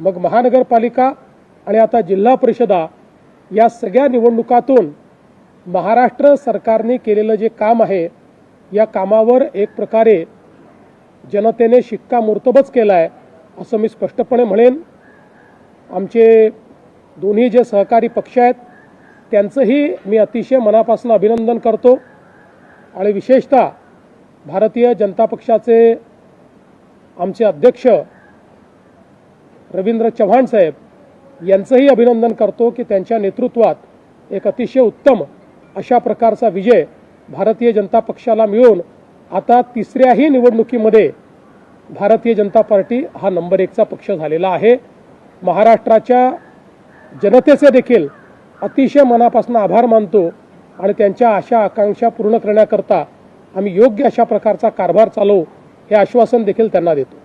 मग महानगरपालिका आणि आता जिल्हा परिषदा या सगळ्या निवडणुकातून महाराष्ट्र सरकारने केलेलं जे काम आहे या कामावर एक प्रकारे जनतेने शिक्कामोर्तबच केला आहे असं मी स्पष्टपणे म्हणेन. आमचे दोन्ही जे सहकारी पक्ष आहेत त्यांचंही मी अतिशय मनापासून अभिनंदन करतो. आणि विशेषतः भारतीय जनता पक्षाचे आमचे अध्यक्ष रवींद्र चव्हाण साहेब यांचंही अभिनंदन करतो की त्यांच्या नेतृत्वात एक अतिशय उत्तम अशा प्रकारचा विजय भारतीय जनता पक्षाला मिळून आता तिसऱ्याही निवडणुकीमध्ये भारतीय जनता पार्टी हा नंबर एकचा पक्ष झालेला आहे. महाराष्ट्राच्या जनतेचे देखील अतिशय मनापासून आभार मानतो आणि त्यांच्या आशा आकांक्षा पूर्ण करण्याकरता आम्ही योग्य अशा प्रकारचा कारभार चालवू हे आश्वासन देखील त्यांना देतो.